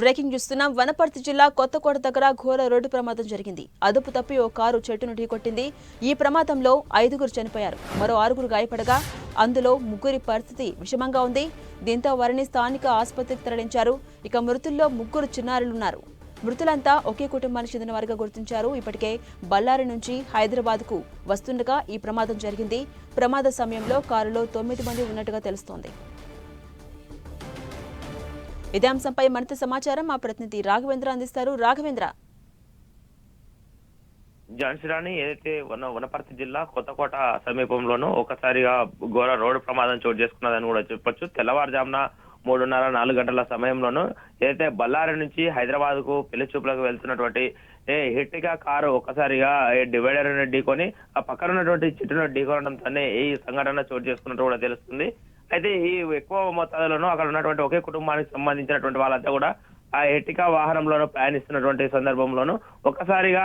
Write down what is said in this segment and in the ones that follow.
Breaking చూస్తున్నాం వనపర్తి జిల్లా కొత్తకోట దగ్గర ఘోర రోడ్డు ప్రమాదం జరిగింది. అదుపు తప్పి ఓ కారు చెట్టును ఢీకొట్టింది ఈ ప్రమాదంలో ఐదుగురు చనిపోయారు. మరో ఆరుగురు గాయపడగా అందులో ముగ్గురి పరిస్థితి విషమంగా ఉంది. దీంతో వారిని స్థానిక ఆసుపత్రికి తరలించారు. ఇక మృతుల్లో ముగ్గురు చిన్నారులున్నారు. మృతులంతా ఒకే కుటుంబానికి చెందిన వారిగా గుర్తించారు. ఇప్పటికే బళ్ళారి నుంచి హైదరాబాద్కు వస్తుండగా ఈ ప్రమాదం జరిగింది. ప్రమాద సమయంలో కారులో తొమ్మిది మంది ఉన్నట్టుగా తెలుస్తోంది. ఇదే అంశంపై మరింత సమాచారం మా ప్రతినిధి రాఘవేంద్ర అందిస్తారు. రాఘవేంద్ర. ఝాన్సీరాణి ఏదైతే వన వనపర్తి జిల్లా కొత్తకోట సమీపంలోనూ ఒకసారిగా ఘోర రోడ్డు ప్రమాదం చోటు చేసుకున్నదని కూడా చెప్పొచ్చు. తెల్లవారుజామున మూడున్నర నాలుగు గంటల సమయంలోనూ ఏదైతే బళ్ళారి నుంచి హైదరాబాద్కు పెళ్ళి చూపులకు వెళ్తున్నటువంటి ఏ హిట్టిగా కారు ఒక్కసారిగా డివైడర్ ఢీకొని ఆ పక్కన ఉన్నటువంటి చెట్టును ఢీకొనడంతోనే ఈ సంఘటన చోటు చేసుకున్నట్టు కూడా తెలుస్తుంది. అయితే ఈ ఎక్కువ మొత్తాలలోనూ అక్కడ ఉన్నటువంటి ఒకే కుటుంబానికి సంబంధించినటువంటి వాళ్ళంతా కూడా ఆ ఎటికా వాహనంలోనూ ప్రయాణిస్తున్నటువంటి సందర్భంలోనూ ఒక్కసారిగా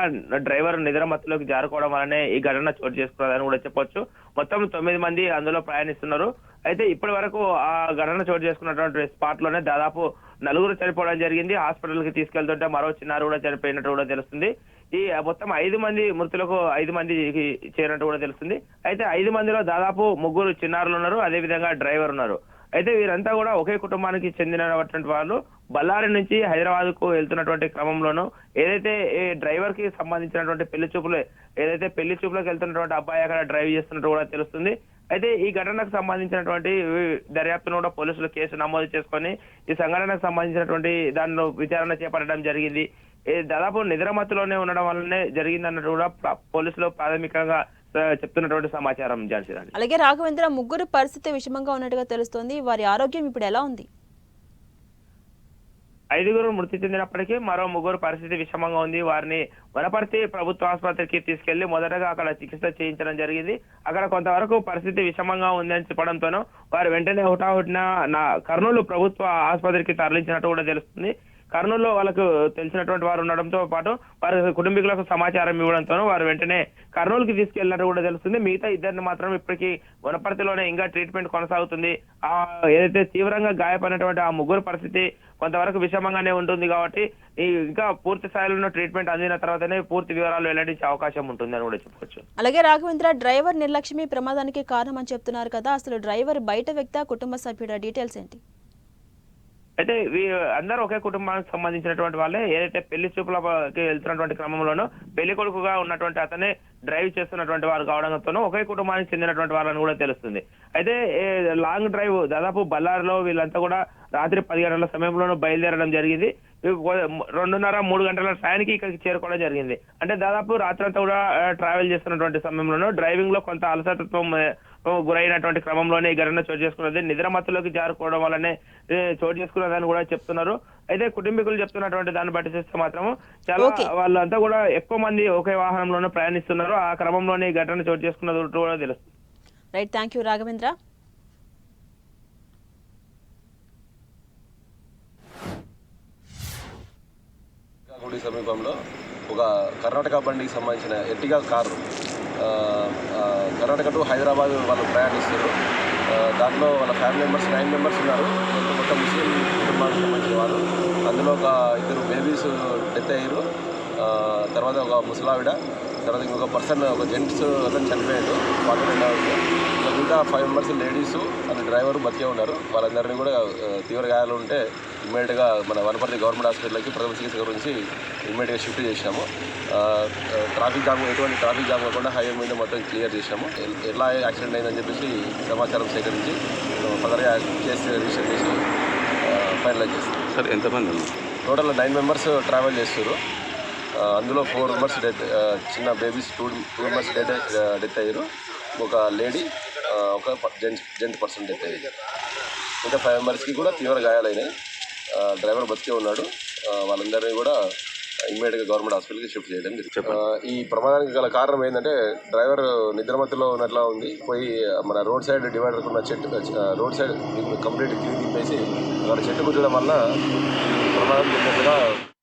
డ్రైవర్ నిద్రమత్తులోకి జారుకోవడం వలనే ఈ ఘటన చోటు చేసుకున్నదని కూడా చెప్పొచ్చు. మొత్తం తొమ్మిది మంది అందులో ప్రయాణిస్తున్నారు. అయితే ఇప్పటి వరకు ఆ ఘటన చోటు చేసుకున్నటువంటి స్పాట్లోనే దాదాపు నలుగురు చనిపోవడం జరిగింది. హాస్పిటల్కి తీసుకెళ్తుంటే మరో చిన్నారు కూడా చనిపోయినట్టు కూడా తెలుస్తుంది. ఈ మొత్తం ఐదు మంది మృతులకు ఐదు మందికి చేరినట్టు కూడా తెలుస్తుంది. అయితే ఐదు మందిలో దాదాపు ముగ్గురు చిన్నారులు ఉన్నారు అదే విధంగా డ్రైవర్ ఉన్నారు. అయితే వీరంతా కూడా ఒకే కుటుంబానికి చెందినటువంటి వాళ్ళు. బళ్ళారి నుంచి హైదరాబాద్కు వెళ్తున్నటువంటి క్రమంలోనూ ఏదైతే డ్రైవర్కి సంబంధించినటువంటి పెళ్ళి చూపులు ఏదైతే పెళ్ళి చూపులకు వెళ్తున్నటువంటి అబ్బాయి అక్కడ డ్రైవ్ చేస్తున్నట్టు కూడా తెలుస్తుంది. అయితే ఈ ఘటనకు సంబంధించినటువంటి దర్యాప్తును కూడా పోలీసులు కేసు నమోదు చేసుకొని ఈ సంఘటనకు సంబంధించినటువంటి దానిలో విచారణ చేపట్టడం జరిగింది. దాదాపు నిద్రమత్తులోనే ఉండడం వల్లనే జరిగిందన్నట్టు కూడా పోలీసులు ప్రాథమికంగా చెప్తున్నటువంటి సమాచారం జాన్సీరాణి అలాగే రాఘవేంద్ర ముగ్గురు పరిస్థితి విషమంగా ఉన్నట్టుగా తెలుస్తోంది. వారి ఆరోగ్యం ఇప్పుడు ఎలా ఉంది? ఐదుగురు మృతి చెందినప్పటికీ మరో ముగ్గురు పరిస్థితి విషమంగా ఉంది. వారిని వనపర్తి ప్రభుత్వ ఆసుపత్రికి తీసుకెళ్ళి మొదటగా అక్కడ చికిత్స చేయించడం జరిగింది. అక్కడ కొంతవరకు పరిస్థితి విషమంగా ఉంది అని చెప్పడంతోనూ వారు వెంటనే హుటాహుటిన నా కర్నూలు ప్రభుత్వ ఆసుపత్రికి తరలించినట్టు కూడా తెలుస్తుంది. కర్నూలులో వాళ్ళకు తెలిసినటువంటి వారు ఉండడంతో పాటు వారి కుటుంబీకులకు సమాచారం ఇవ్వడంతో వారు వెంటనే కర్నూలుకి తీసుకెళ్ళినట్టు కూడా తెలుస్తుంది. మిగతా ఇద్దరిని మాత్రం ఇప్పటికీ వనపర్తిలోనే ఇంకా ట్రీట్మెంట్ కొనసాగుతుంది. ఆ ఏదైతే తీవ్రంగా గాయపడినటువంటి ఆ ముగ్గురు పరిస్థితి కొంతవరకు విషమంగానే ఉంటుంది కాబట్టి ఇంకా పూర్తి స్థాయిలో ట్రీట్మెంట్ అందిన తర్వాతనే పూర్తి వివరాలు వెల్లడించే అవకాశం ఉంటుంది అని కూడా చెప్పొచ్చు అలాగే రాఘవేంద్ర డ్రైవర్ నిర్లక్ష్యమే ప్రమాదానికి కారణం అని చెప్తున్నారు కదా. అసలు డ్రైవర్ బయట వ్యక్తి కుటుంబ సభ్యుడ డీటెయిల్స్ ఏంటి? అయితే అందరూ ఒకే కుటుంబానికి సంబంధించినటువంటి వాళ్ళే ఏదైతే పెళ్ళి చూపులకి వెళ్తున్నటువంటి క్రమంలోనూ పెళ్ళి కొడుకుగా ఉన్నటువంటి అతనే డ్రైవ్ చేస్తున్నటువంటి వారు కావడంతోనూ ఒకే కుటుంబానికి చెందినటువంటి వారని కూడా తెలుస్తుంది. అయితే లాంగ్ డ్రైవ్ దాదాపు బళ్ళారిలో వీళ్ళంతా కూడా రాత్రి పది గంటల సమయంలోనూ బయలుదేరడం జరిగింది. రెండున్నర మూడు గంటల టైంకి ఇక్కడికి చేరుకోవడం జరిగింది. అంటే దాదాపు రాత్రంతా కూడా ట్రావెల్ చేస్తున్నటువంటి సమయంలోనూ డ్రైవింగ్లో కొంత అలసటత్వం గురైనటువంటి క్రమంలోనే ఈ ఘటన చోటు చేసుకున్నది. నిద్రమత్తులోకి జారుకోవడం వల్లనే చోటు చేసుకున్నదని కూడా చెప్తున్నారు. అయితే కుటుంబీకులు చెప్తున్నటువంటి దాన్ని బట్టి చూస్తే మాత్రం చాలా. వాళ్ళంతా కూడా ఎక్కువ మంది ఒకే వాహనంలోనే ప్రయాణిస్తున్నారు. ఆ క్రమంలోనే ఈ ఘటన చోటు చేసుకున్నది కూడా తెలుస్తుంది. రైట్ థ్యాంక్ యూ రాఘవేంద్ర సమీపంలో ఒక కర్ణాటక బండికి సంబంధించిన Ertiga car Karnataka to Hyderabad వాళ్ళు ప్రయాణిస్తారు దాంట్లో వాళ్ళ ఫ్యామిలీ మెంబర్స్ నైన్ మెంబర్స్ ఉన్నారు. మొత్తం ముస్లిం కుటుంబానికి సంబంధించిన వాళ్ళు. అందులో ఒక ఇద్దరు బేబీస్ డెత్ అయ్యారు. తర్వాత ఒక ముసలావిడ తర్వాత ఇంకొక పర్సన్ ఒక జెంట్స్ అతను చనిపోయాడు. వాళ్ళు రెండవ మిగతా five members ladies and driver బతికే ఉన్నారు. వాళ్ళందరినీ కూడా తీవ్ర గాయాలు ఉంటే ఇమ్మీడియట్గా మన వనపర్తి గవర్నమెంట్ హాస్పిటల్కి ప్రథమ చికిత్స గురించి ఇమ్మీడియట్గా షిఫ్ట్ చేసినాము. ట్రాఫిక్ జామ్ ఎటువంటి ట్రాఫిక్ జామ్ కాకుండా హైవే మీద మొత్తం క్లియర్ చేసినాము. ఎలా యాక్సిడెంట్ అయిందని చెప్పేసి సమాచారం సేకరించి ఫర్దర్గా కేసు రిజిస్టర్ చేసి ఫైనలైజ్ చేస్తాం సార్ ఎంతమంది టోటల్ నైన్ మెంబర్స్ ట్రావెల్ చేస్తారు అందులో ఫోర్ మెంబర్స్ డెత్ చిన్న babies two two members death death అయ్యారు. ఒక లేడీ ఒక జెంట్స్ జెంట్ పర్సన్ డెత్ అయ్యారు ఇంకా ఫైవ్ మెంబర్స్కి కూడా తీవ్ర గాయాలైనాయి. డ్రైవర్ బతికే ఉన్నాడు. వాళ్ళందరినీ కూడా ఇమ్మీడియట్గా గవర్నమెంట్ హాస్పిటల్కి షిఫ్ట్ చేయడం జరిగింది. ఈ ప్రమాదానికి గల కారణం ఏంటంటే డ్రైవర్ నిద్రమత్తులో ఉన్నట్లా ఉంది. పోయి మన రోడ్ సైడ్ డివైడర్ ఉన్న చెట్టు రోడ్ సైడ్ కంప్లీట్ కింద తిప్పేసి అక్కడ చెట్టు కుట్టడం వల్ల ప్రమాదం